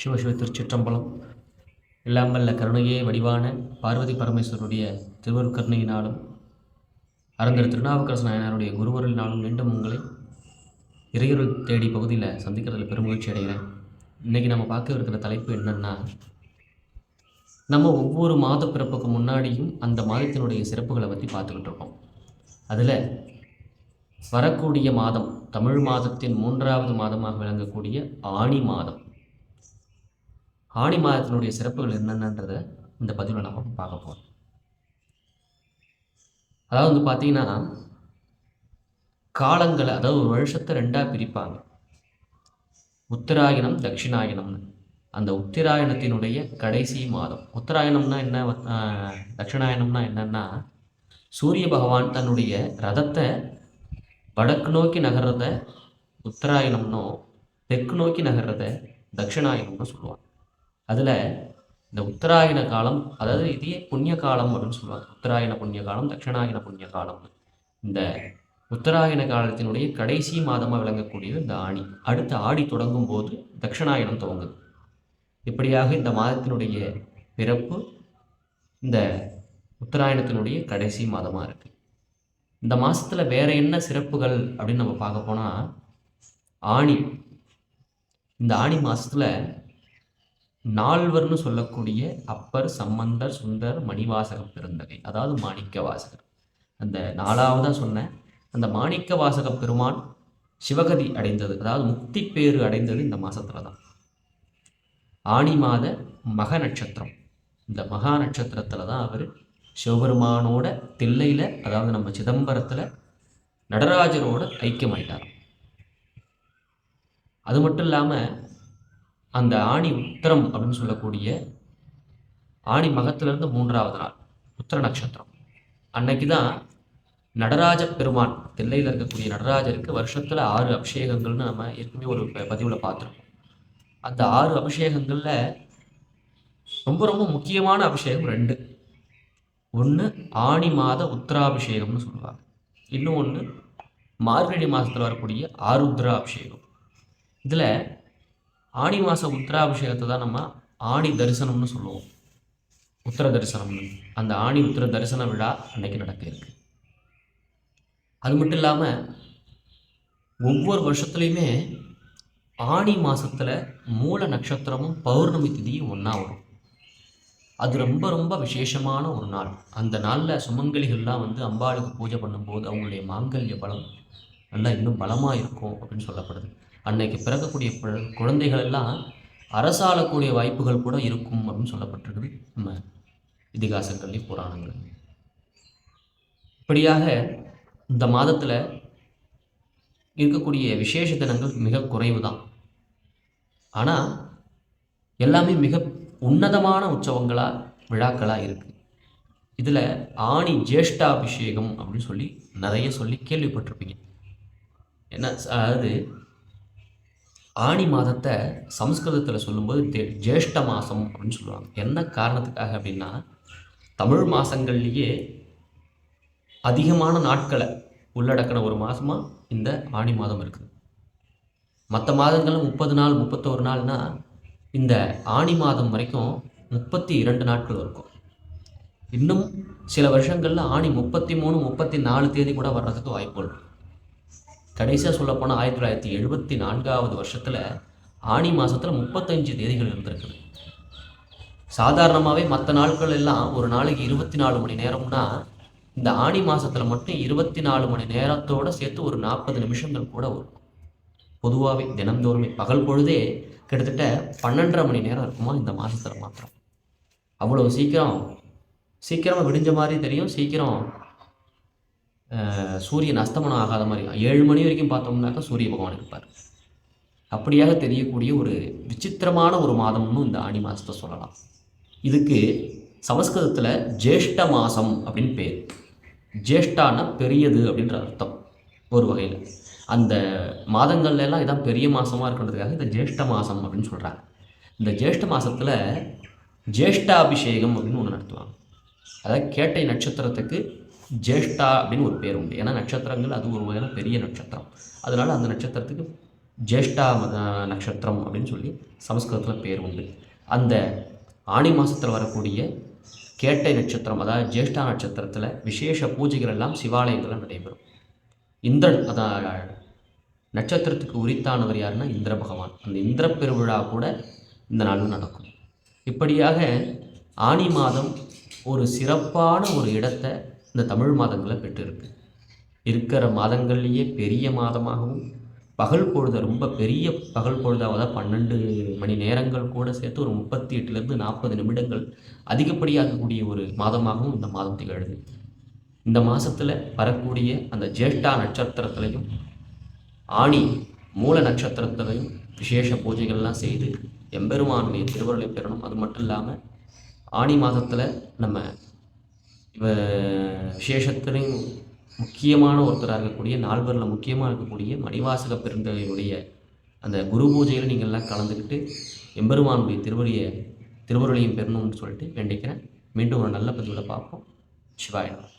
சிவசிவ திருச்சிற்றம்பலம். எல்லாம் வல்ல கருணையே வடிவான பார்வதி பரமேஸ்வருடைய திருவருக்கருணையினாலும் அரங்கர் திருநாவுக்கரசு நாயனாருடைய குருவருளினாலும் மீண்டும் உங்களை இறையருள் தேடி பகுதியில் சந்திக்கிறதுல பெருமகிழ்ச்சி அடைகிறேன். இன்றைக்கி நம்ம பார்க்க இருக்கிற தலைப்பு என்னென்னா நம்ம ஒவ்வொரு மாத பிறப்புக்கு முன்னாடியும் அந்த மாதத்தினுடைய சிறப்புகளை பற்றி பார்த்துக்கிட்டு இருக்கோம். அதில் வரக்கூடிய மாதம் தமிழ் மாதத்தின் மூன்றாவது மாதமாக விளங்கக்கூடிய ஆணி மாதம். ஆணி மாதத்தினுடைய சிறப்புகள் என்னென்னன்றதை இந்த பதிவில் நம்ம பார்க்க போகிறோம் அதாவது வந்து பார்த்தீங்கன்னா காலங்களை அதாவது ஒரு வருஷத்தை ரெண்டாக பிரிப்பாங்க. உத்தராயணம் தட்சிணாயணம்னு. அந்த உத்தராயணத்தினுடைய கடைசி மாதம். உத்தராயணம்னா என்ன? தட்சிணாயணம்னா என்னன்னா சூரிய பகவான் தன்னுடைய ரதத்தை வடக்கு நோக்கி நகர்றத உத்தராயணம்னோ தெற்கு நோக்கி நகர்றத தட்சிணாயணம்னு சொல்லுவாங்க. அதில் இந்த உத்தராயண காலம் அதாவது இதே புண்ணிய காலம் அப்படின்னு சொல்லுவாங்க. உத்தராயண புண்ணிய காலம் தட்சிணாயன புண்ணிய காலம். இந்த உத்தராயண காலத்தினுடைய கடைசி மாதமாக விளங்கக்கூடியது இந்த ஆணி. அடுத்த ஆடி தொடங்கும் போது தட்சிணாயனம் துவங்குது. இப்படியாக இந்த மாதத்தினுடைய பிறப்பு இந்த உத்தராயணத்தினுடைய கடைசி மாதமாக இருக்குது இந்த மாதத்தில் வேறு என்ன சிறப்புகள் அப்படின்னு நம்ம பார்க்க போனால் ஆணி. இந்த ஆணி மாதத்தில் நால்வர்னு சொல்லக்கூடிய அப்பர் சம்பந்தர் சுந்தர் மணிவாசகம் பெருந்தகை. அதாவது மாணிக்க வாசகர் அந்த நாலாவதாக சொன்ன அந்த மாணிக்க வாசக பெருமான் சிவகதி அடைந்தது. அதாவது முக்தி பேறு அடைந்தது இந்த மாசத்துல தான் ஆணி மாத மக நட்சத்திரம். இந்த மகா நட்சத்திரத்தில் தான் அவர் சிவபெருமானோட தில்லையில் அதாவது நம்ம சிதம்பரத்தில் நடராஜரோட ஐக்கியமாயிட்டார். அது மட்டும் இல்லாமல் அந்த ஆணி உத்தரம் அப்படின்னு சொல்லக்கூடிய ஆணி மகத்திலிருந்து மூன்றாவது நாள் உத்தர நட்சத்திரம். அன்னைக்கு தான் நடராஜ பெருமான் தில்லையில் இருக்கக்கூடிய நடராஜருக்கு வருஷத்தில் ஆறு அபிஷேகங்கள்னு நம்ம ஏற்கனவே ஒரு பதிவில் பார்த்துருக்கோம். அந்த ஆறு அபிஷேகங்களில் ரொம்ப ரொம்ப முக்கியமான அபிஷேகம் ரெண்டு. ஒன்று ஆணி மாத உத்தராபிஷேகம்னு சொல்லுவாங்க. இன்னும் ஒன்று மார்கழி மாதத்தில் வரக்கூடிய ஆருத்ரா அபிஷேகம் இதில் ஆணி மாத உத்தராபிஷேகத்தை தான் நம்ம ஆணி தரிசனம்னு சொல்லுவோம். உத்தர தரிசனம்னு அந்த ஆணி உத்தர தரிசன விழா அன்னைக்கு நடக்க இருக்கு. அது மட்டும் இல்லாமல் ஒவ்வொரு வருஷத்துலையுமே ஆணி மாதத்தில் மூல நட்சத்திரமும் பௌர்ணமி திதியும் ஒன்றா வரும். அது ரொம்ப ரொம்ப விசேஷமான ஒரு நாள். அந்த நாளில் சுமங்கலிகள்லாம் வந்து அம்பாளுக்கு பூஜை பண்ணும்போது அவங்களுடைய மாங்கல்ய பலம் நல்லா இன்னும் பலமாக இருக்கும் அப்படின்னு சொல்லப்படுது. அன்னைக்கு பிறக்கக்கூடிய குழந்தைகள் எல்லாம் அரசாளக்கூடிய வாய்ப்புகள் கூட இருக்கும் அப்படின்னு சொல்லப்பட்டிருக்குது நம்ம இதிகாசங்கள்லையும் புராணங்கள். இப்படியாக இந்த மாதத்தில் இருக்கக்கூடிய விசேஷ தினங்கள் மிக குறைவு தான் ஆனால் எல்லாமே மிக உன்னதமான உற்சவங்களாக விழாக்களாக இருக்குது இதில் ஆணி ஜேஷ்டாபிஷேகம் அப்படின்னு சொல்லி நிறைய சொல்லி கேள்விப்பட்டிருப்பீங்க. என்ன அதாவது ஆணி மாதத்தை சம்ஸ்கிருதத்தில் சொல்லும்போது ஜேஷ்ட மாதம் அப்படின்னு சொல்லுவாங்க. என்ன காரணத்துக்காக அப்படின்னா தமிழ் மாதங்கள்லேயே அதிகமான நாட்களை உள்ளடக்கின ஒரு மாதமாக இந்த ஆணி மாதம் இருக்குது மற்ற மாதங்களும் முப்பது நாள் முப்பத்தோரு நாள்னா இந்த ஆணி மாதம் வரைக்கும் முப்பத்தி இரண்டு நாட்கள் இருக்கும். இன்னும் சில வருஷங்களில் ஆணி முப்பத்தி மூணு முப்பத்தி நாலு தேதி கூட வர்றதுக்கு வாய்ப்புகள் இருக்கு கடைசியாக சொல்லப்போனால் ஆயிரத்தி தொள்ளாயிரத்தி எழுபத்தி நான்காவது வருஷத்தில் ஆணி மாதத்தில் முப்பத்தஞ்சு தேதிகள் இருந்திருக்குது. சாதாரணமாகவே மற்ற நாட்கள் எல்லாம் ஒரு நாளைக்கு இருபத்தி நாலு மணி நேரம்னா இந்த ஆணி மாதத்தில் மட்டும் இருபத்தி நாலு மணி நேரத்தோட சேர்த்து ஒரு நாற்பது நிமிஷங்கள் கூட வரும். பொதுவாகவே தினந்தோறுமே பகல் பொழுதே கிட்டத்தட்ட பன்னெண்டரை மணி நேரம் இருக்குமா இந்த மாதத்தில் மாத்திரம். அவ்வளோ சீக்கிரம் சீக்கிரமாக விடிஞ்ச மாதிரி தெரியும் சீக்கிரம் சூரியன் அஸ்தமனம் ஆகாத மாதிரி ஏழு மணி வரைக்கும் பார்த்தோம்னாக்கா சூரிய பகவான் இருப்பார். அப்படியாக தெரியக்கூடிய ஒரு விசித்திரமான ஒரு மாதம்னு இந்த ஆணி மாதத்தை சொல்லலாம். இதுக்கு சமஸ்கிருதத்தில் ஜேஷ்ட மாதம் அப்படின்னு பேர். ஜேஷ்டானா பெரியது அப்படின்ற அர்த்தம் ஒரு வகையில். அந்த மாதங்கள்லாம் இதான் பெரிய மாதமாக இருக்கிறதுக்காக இந்த ஜேஷ்ட மாதம் அப்படின்னு சொல்கிறாங்க இந்த ஜேஷ்ட மாதத்தில் ஜேஷ்டாபிஷேகம் அப்படின்னு ஒன்று நடத்துவாங்க. அதாவது கேட்டை நட்சத்திரத்துக்கு ஜேஷ்டா அப்படின்னு ஒரு பேர் உண்டு. ஏன்னா நட்சத்திரங்கள் அது ஒரு வகையான பெரிய நட்சத்திரம். அதனால் அந்த நட்சத்திரத்துக்கு ஜேஷ்டா மத நட்சத்திரம் அப்படின்னு சொல்லி சமஸ்கிருதத்தில் பேர் உண்டு. அந்த ஆணி மாதத்தில் வரக்கூடிய கேட்டை நட்சத்திரம் அதாவது ஜேஷ்டா நட்சத்திரத்தில் விசேஷ பூஜைகள் எல்லாம் சிவாலயங்களில் நடைபெறும். இந்திரன் அதான் நட்சத்திரத்துக்கு உரித்தானவர் யாருன்னா இந்திர பகவான். அந்த இந்திர பெருவிழா கூட இந்த நாளில் நடக்கும். இப்படியாக ஆனி மாதம் ஒரு சிறப்பான ஒரு இடத்தை இந்த தமிழ் மாதங்களை பெற்றிருக்கு. இருக்கிற மாதங்கள்லேயே பெரிய மாதமாகவும் பகல் பொழுதை ரொம்ப பெரிய பகல் பொழுதாக தான் பன்னெண்டு மணி நேரங்கள் கூட சேர்த்து ஒரு முப்பத்தி எட்டுலேருந்து நாற்பது நிமிடங்கள் அதிகப்படியாகக்கூடிய ஒரு மாதமாகவும் இந்த மாதம் திகழுது. இந்த மாதத்தில் வரக்கூடிய அந்த ஜேஷ்டா நட்சத்திரத்திலையும் ஆணி மூல நட்சத்திரத்திலையும் விசேஷ பூஜைகள்லாம் செய்து எம்பெருமானுடைய திருவருளை பெறணும். அது மட்டும் இல்லாமல் ஆணி மாதத்தில் நம்ம இவ விசேஷத்திலையும் முக்கியமான ஒருத்தராக இருக்கக்கூடிய நால்வரில் முக்கியமாக இருக்கக்கூடிய மணிவாசக பெருந்தகையுடைய அந்த குரு பூஜையில் நீங்கள்லாம் கலந்துக்கிட்டு எம்பெருமானுடைய திருவருடைய திருவருளையும் பெறணும்னு சொல்லிட்டு வேண்டிக்கிறேன். மீண்டும் ஒரு நல்ல பதிவில் பார்ப்போம். சிவாயிடம்